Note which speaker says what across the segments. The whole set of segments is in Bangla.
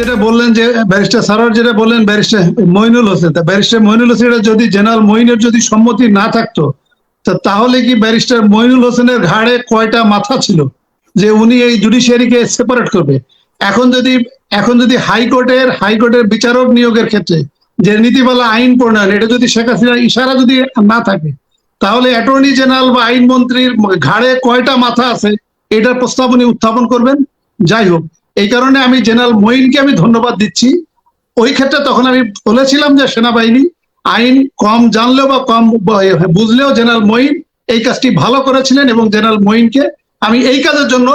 Speaker 1: যেটা বললেন যে ব্যারিস্টার সারোয়ার যেটা বললেন ব্যারিস্টার মইনুল হোসেন, তা ব্যারিস্টার মইনুল হোসেনের যদি জেনারেল মইনের যদি সম্মতি না থাকতো তাহলে কি ব্যারিস্টার মইনুল হোসেনের ঘাড়ে কয়টা মাথা ছিল যে উনি এই জুডিশিয়ারিকে সেপারেট করবে? এখন যদি এখন যদি হাইকোর্টের হাইকোর্টের বিচারক নিয়োগের ক্ষেত্রে যে নীতিমালা আইন প্রণয়ন, এটা যদি শেখ হাসিনার ইশারা যদি না থাকে, তাহলে অ্যাটর্নি জেনারেল বা আইনমন্ত্রীর ঘাড়ে কয়টা মাথা আছে, এটার প্রস্তাব উনি উত্থাপন করবেন? যাই হোক এই কারণে আমি জেনারেল মঈনকে আমি ধন্যবাদ দিচ্ছি। ওই ক্ষেত্রে তখন আমি বলেছিলাম যে সেনাবাহিনী আইন কম জানলেও বা কম বুঝলেও জেনারেল মঈন এই কাজটি ভালো করেছিলেন এবং জেনারেল মঈনকে আমি এই কাজের জন্য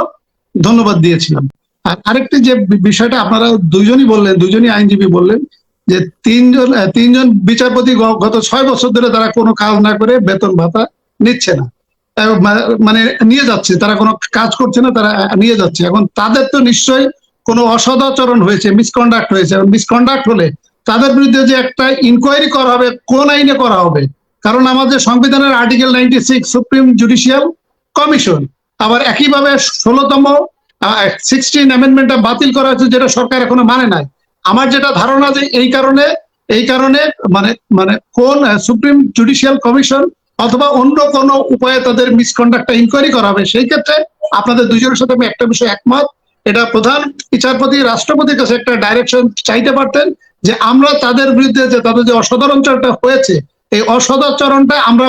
Speaker 1: ধন্যবাদ দিয়েছিলাম। আর আরেকটি যে বিষয়টা আপনারা দুজনই বললেন দুজনই আইনজীবী বললেন যে তিনজন তিনজন বিচারপতি গত ছয় বছর ধরে তারা কোনো কাজ না করে বেতন ভাতা নিচ্ছে না। মানে নিয়ে যাচ্ছে। তারা কোনো কাজ করছে না, তারা নিয়ে যাচ্ছে। এখন তাদের তো নিশ্চয়ই কোনো অসদাচরণ হয়েছে মিসকন্ডাক্ট হয়েছে। মিসকন্ডাক্ট হলে তাদের বিরুদ্ধে যে একটা ইনকোয়ারি করা হবে, কোন আইনে করা হবে? কারণ আমাদের সংবিধানের article ninety six supreme judicial commission আবার একইভাবে ষোলোতম সিক্সটিন অ্যামেন্ডমেন্টটা বাতিল করা হয়েছে, যেটা সরকার এখনও মানে নাই। আমার যেটা ধারণা যে এই কারণে এই কারণে মানে মানে কোন সুপ্রিম জুডিশিয়াল কমিশন অথবা অন্য কোন উপায়ে তাদের মিসকন্ডাক্টটা ইনকোয়ারি করা হবে, সেই ক্ষেত্রে আপনাদের দুজনের সাথে আমি একটা বিষয় একমত। এটা প্রধান। বিচারপতি, রাষ্ট্রপতির কাছে একটা ডাইরেকশন চাইতে পারতেন যে আমরা তাদের বিরুদ্ধে যে তাদের যে অসদাচরণটা হয়েছে, এই অসদাচরণটা আমরা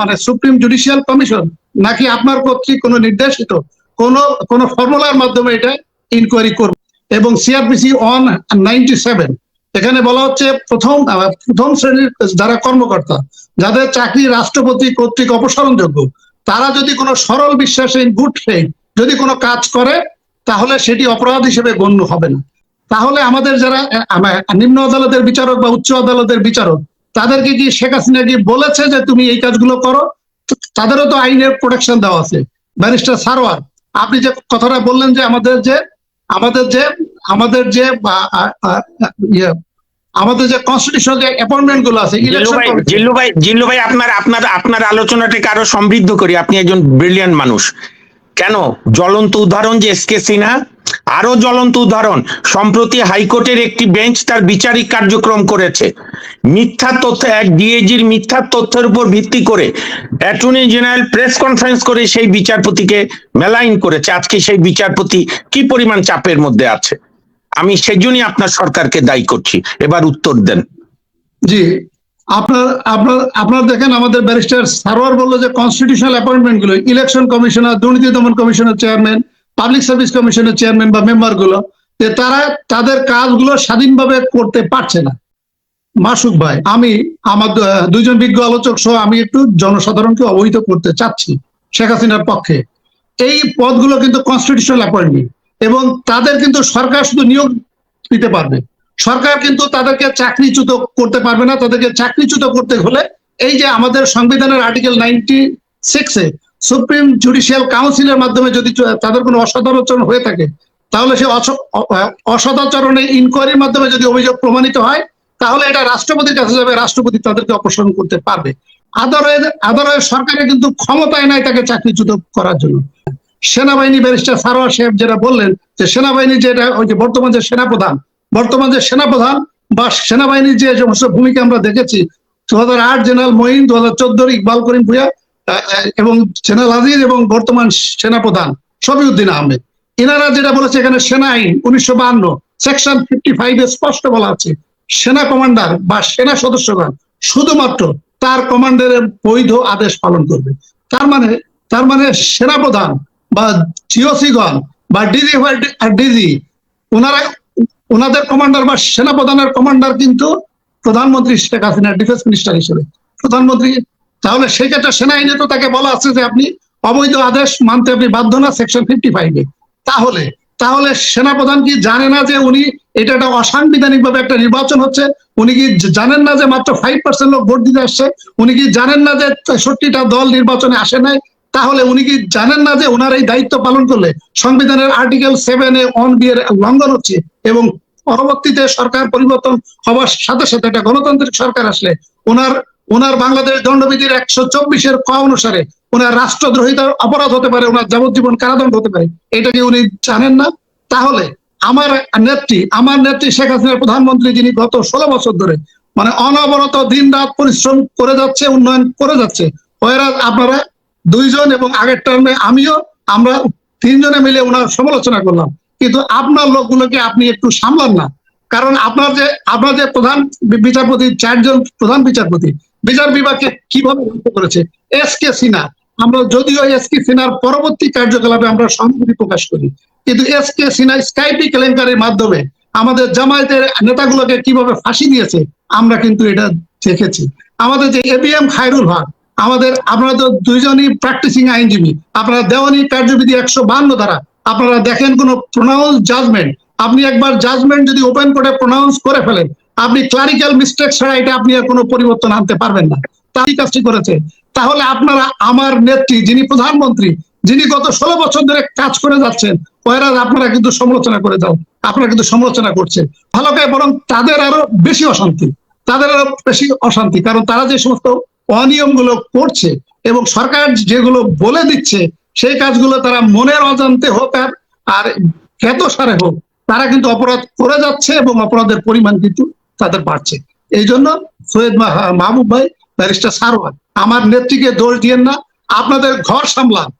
Speaker 1: মানে সুপ্রিম জুডিশিয়াল কমিশন নাকি আপনার কর্তৃক কোনো নির্দেশিত কোন কোন ফর্মুলার মাধ্যমে এটা ইনকোয়ারি করবে। এবং সিআরপিসি অন নাইনটি সেভেন এখানে বলা হচ্ছে প্রথম প্রথম শ্রেণির যারা কর্মকর্তা, যাদের চাকরি রাষ্ট্রপতি কর্তৃক অপসারণযোগ্য, তারা যদি কোনো সরল বিশ্বাসে গুড ফেইথ, যদি কোনো কাজ করে, তাহলে সেটি অপরাধ হিসেবে গণ্য হবে না। তাহলে আমাদের যারা নিম্ন আদালতের বিচারক বা উচ্চ আদালতের বিচারক, তাদেরকে কি শেখ হাসিনা কি বলেছে যে তুমি এই কাজগুলো করো? তাদেরও তো আইনের প্রোটেকশন দেওয়া আছে। ব্যারিস্টার সারোয়ার, আপনি যে কথাটা বললেন যে আমাদের যে আমাদের যে আমাদের যে আমাদের যে কনস্টিটিউশনাল যে অ্যাপয়েন্টমেন্টগুলো আছে
Speaker 2: জিল্লু ভাই জিল্লু ভাই আপনার আপনার আপনার আলোচনাটাকে আরও সমৃদ্ধ করি। আপনি একজন ব্রিলিয়ান্ট মানুষ। কেন? জ্বলন্ত উদাহরণ যে এসকে সিনহা আরও জ্বলন্ত উদাহরণ সম্প্রতি হাইকোর্টের একটি বেঞ্চ তার বিচারিক কার্যক্রম করেছে। মিথ্যা তথ্য এক ডিএজির মিথ্যা তথ্যের উপর ভিত্তি করে অ্যাটর্নি জেনারেল প্রেস কনফারেন্স করে সেই বিচারপতিকে মেলাইন করেছে। আজকে সেই বিচারপতি কি পরিমাণ চাপের মধ্যে আছে? আমি সেজন্যই আপনার সরকারকে দায়ী করছি। এবার উত্তর দেন।
Speaker 1: জি, আপনার আপনার আপনার দেখেন আমাদের ব্যারিস্টার সারোয়ার বলল যে কনস্টিটিউশনাল অ্যাপয়েন্টমেন্টগুলো ইলেকশন কমিশনার দুর্নীতি দমন কমিশনের চেয়ারম্যান পাবলিক সার্ভিস কমিশনের চেয়ারম্যান বা মেম্বারগুলো যে তারা তাদের কাজগুলো স্বাধীনভাবে করতে পারছে না। মাসুক ভাই, আমি আমার দুইজন বিজ্ঞ আলোচক সহ আমি একটু জনসাধারণকে অবহিত করতে চাচ্ছি শেখ হাসিনার পক্ষে। এই পদগুলো কিন্তু কনস্টিটিউশনাল অ্যাপয়েন্টমেন্ট এবং তাদের কিন্তু সরকার শুধু নিয়োগ দিতে পারবে। সরকার কিন্তু তাদেরকে চাকরিচ্যুত করতে পারবে না। তাদেরকে চাকরিচ্যুত করতে হলে এই যে আমাদের সংবিধানের আর্টিকেল নাইনটি সিক্সে সুপ্রিম জুডিশিয়াল কাউন্সিলের মাধ্যমে যদি তাদের কোনো অসদাচরণ হয়ে থাকে, তাহলে সে অসদাচরণে ইনকোয়ারির মাধ্যমে যদি অভিযোগ প্রমাণিত হয়, তাহলে এটা রাষ্ট্রপতির কাছে যাবে। রাষ্ট্রপতি তাদেরকে অপসারণ করতে পারবে। আদারের আদারের সরকারের কিন্তু ক্ষমতায় নাই তাকে চাকরিচ্যুত করার জন্য। সেনাবাহিনী ব্যারিস্টার সারোয়ার সাহেব যেটা বললেন যে সেনাবাহিনী যেটা ওই যে বর্তমান যে সেনাপ্রধান বর্তমান যে সেনাপ্রধান বা সেনাবাহিনীর যে সমস্ত ভূমিকা আমরা দেখেছি দু হাজার আট জেনারেল মহিন দু হাজার চোদ্দোর ইকবাল করিম আহ, এবং জেনারেল আজিজ এবং বর্তমান সেনাপ্রধান শফিউদ্দিন আহমেদ। এনারা যেটা বলেছে এখানে সেনা আইন উনিশশো বাহান্ন সেকশন ফিফটি ফাইভ স্পষ্ট বলা আছে সেনা কমান্ডার বা সেনা সদস্যগণ শুধুমাত্র তার কমান্ডারের বৈধ আদেশ পালন করবে। তার মানে তার মানে সেনাপ্রধান বা জিওসিগণ বা ডিজি ডিজি, ওনারা, ওনাদের কমান্ডার বা সেনাপ্রধানের কমান্ডার কিন্তু প্রধানমন্ত্রী শেখ হাসিনা ডিফেন্স মিনিস্টার হিসেবে। প্রধানমন্ত্রী, তাহলে সেই ক্ষেত্রে সেনা আইনে তো তাকে বলা আছে যে আপনি অবৈধ আদেশ মানতে আপনি বাধ্য না সেকশন ফিফটি ফাইভে তাহলে তাহলে সেনাপ্রধান কি জানে না যে উনি, এটা একটা অসাংবিধানিক ভাবে একটা নির্বাচন হচ্ছে? উনি কি জানেন না যে মাত্র ফাইভ পার্সেন্ট লোক ভোট দিতে আসছে? উনি কি জানেন না যে তেষট্টিটা দল নির্বাচনে আসে নাই? তাহলে উনি কি জানেন না যে ওনার এই দায়িত্ব পালন করলে সংবিধানের আর্টিকেল সেভেন অন বিয়ের লঙ্ঘন হচ্ছে এবং পরবর্তীতে সরকার পরিবর্তন হওয়ার সাথে সাথে একটা গণতান্ত্রিক সরকার আসলে ওনার ওনার বাংলাদেশ দণ্ডবিধির একশো চব্বিশের ক অনুসারে ওনার রাষ্ট্রদ্রোহিতার অপরাধ হতে পারে, ওনার যাবজ্জীবন কারাদণ্ড হতে পারে। এটা কি উনি জানেন না? তাহলে আমার নেত্রী আমার নেত্রী শেখ হাসিনার প্রধানমন্ত্রী যিনি গত ষোলো বছর ধরে মানে অনবরত দিন রাত পরিশ্রম করে যাচ্ছে, উন্নয়ন করে যাচ্ছে আপনারা দুইজন এবং আগের টার্মে আমিও, আমরা তিনজনে মিলে ওনার সমালোচনা করলাম। কিন্তু আপনার লোকগুলোকে আপনি একটু সামলান না। কারণ আপনার যে আপনার যে প্রধান বিচারপতি, চারজন প্রধান বিচারপতি, বিচার বিভাগকে কীভাবে ধ্বংস করেছে? এস কে সিনহা আমরা যদিও এস কে সিনহার পরবর্তী কার্যকলাপে আমরা সহানুভূতি প্রকাশ করি। কিন্তু এস কে সিনহা স্কাইপি কেলেঙ্কারির মাধ্যমে আমাদের জামায়াতের নেতাগুলোকে কীভাবে ফাঁসি দিয়েছে, আমরা কিন্তু এটা দেখেছি। আমাদের যে এবিএম খায়রুল হক আমাদের, আপনারা তো দুইজনই প্র্যাকটিসিং আইনজীবী। আপনারা দেওয়ানি কার্যবিধি একশো বান্ন দ্বারা। আপনারা দেখেন কোন প্রোনাউন্স জাজমেন্ট আপনি একবার জাজমেন্ট যদি ওপেন কোর্টে প্রোনাউন্স করে ফেলেন, আপনি ক্লারিক্যাল মিস্টেক ছাড়া এটা আপনি আর কোনো পরিবর্তন আনতে পারবেন না। তাই কাজটি করেছে। তাহলে আপনারা আমার নেত্রী, যিনি প্রধানমন্ত্রী, যিনি গত ষোলো বছর ধরে কাজ করে যাচ্ছেন ওরা আপনারা কিন্তু সমালোচনা করে যাও। আপনারা কিন্তু সমালোচনা করছে। ভালো বরং তাদের আরও বেশি অশান্তি। তাদের আরও বেশি অশান্তি। কারণ তারা যে সমস্ত অনিয়মগুলো করছে এবং সরকার যেগুলো বলে দিচ্ছে, সেই কাজগুলো তারা মনের অজান্তে হোক আর আর সারে হোক, তারা কিন্তু অপরাধ করে যাচ্ছে এবং অপরাধের পরিমাণ কিন্তু তাদের বাড়ছে। এই জন্য সৈয়দ মাহবুব ভাই, ব্যারিস্টার সারোয়ার আমার নেত্রীকে দোষ দিয়েন না, আপনাদের ঘর সামলান।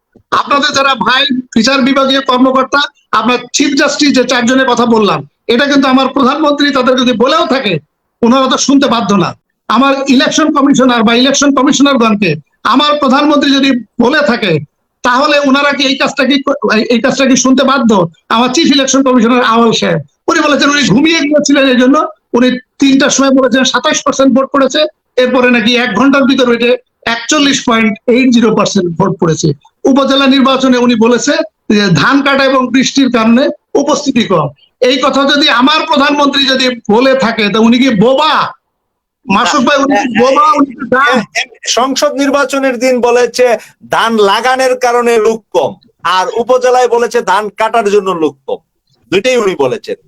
Speaker 1: আপনাদের যারা ভাই, বিচার বিভাগীয় কর্মকর্তা, আপনার চিফ জাস্টিস যে চারজনের কথা বললাম, এটা কিন্তু আমার প্রধানমন্ত্রী তাদের যদি বলেও থাকে, ওনারা তো শুনতে বাধ্য না। আমার ইলেকশন কমিশনার বা ইলেকশন কমিশনারগণকে আমার প্রধানমন্ত্রী যদি বলে থাকে, তাহলে ওনারা কি এই কাজটা কি এই কাজটা কি শুনতে বাধ্য? আমার চিফ ইলেকশন কমিশনার আওয়াল সাহেব। উনি বলেছেন উনি ঘুমিয়ে গিয়েছিলেন এই জন্য। উনি তিনটার সময় বলেছেন সাতাশ পার্সেন্ট ভোট পড়েছে। এরপরে নাকি এক ঘণ্টার ভিতর ওইটা একচল্লিশ point eight zero percent vote পড়েছে। উপজেলা নির্বাচনে উনি বলেছে যে ধান কাটা এবং বৃষ্টির কারণে উপস্থিতি কম। এই কথা যদি আমার প্রধানমন্ত্রী যদি বলে থাকে, তো উনি কি বোবা?
Speaker 3: সংসদ নির্বাচনের দিন বলেছে ধান লাগানোর কারণে লোক কম আর উপজেলায় বলেছে ধান কাটার জন্য লোক কম। দুইটাই উনি বলেছেন।